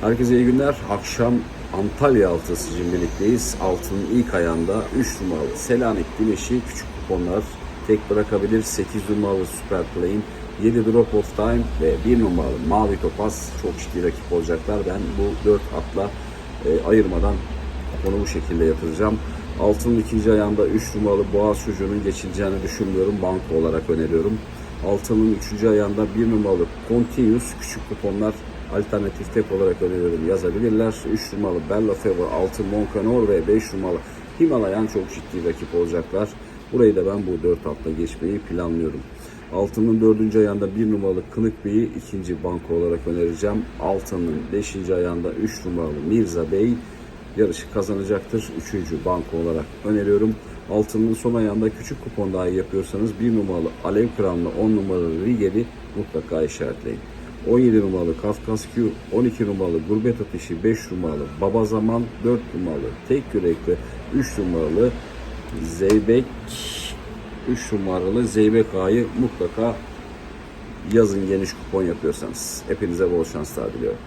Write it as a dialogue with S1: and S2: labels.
S1: Herkese iyi günler. Akşam Antalya altısı için birlikteyiz. Altının ilk ayağında 3 numaralı Selanik Güneşi küçük kuponlar tek bırakabilir. 8 numaralı Super Play'in 7 Drop of Time ve 1 numaralı Mavi Topaz çok ciddi rakip olacaklar. Ben bu 4 atla e, ayırmadan kuponu bu şekilde yatıracağım. Altının ikinci ayağında 3 numaralı Boğaz çocuğunun geçileceğini düşünmüyorum. Banko olarak öneriyorum. Altının üçüncü ayağında 1 numaralı Continuous küçük kuponlar alternatif tek olarak öneriyorum yazabilirler. 3 numaralı Bella Fever, 6 Moncanor ve 5 numaralı Himalayan çok ciddi rakip olacaklar. Burayı da ben bu 4 atla geçmeyi planlıyorum. Altının dördüncü ayağında bir numaralı Kınık Bey'i ikinci banko olarak önereceğim. Altının beşinci ayağında 3 numaralı Mirza Bey yarışı kazanacaktır. Üçüncü banko olarak öneriyorum. Altının son ayağında küçük kupon dahi yapıyorsanız bir numaralı Alev Kıran'la 10 numaralı Rigel'i mutlaka işaretleyin. 17 numaralı Kafkas Q, 12 numaralı Gurbet Ateşi, 5 numaralı Baba Zaman, 4 numaralı Tek Yürekli, 3 numaralı Zeybek 3 numaralı Zeybek Ağa'yı mutlaka yazın geniş kupon yapıyorsanız. Hepinize bol şanslar diliyorum.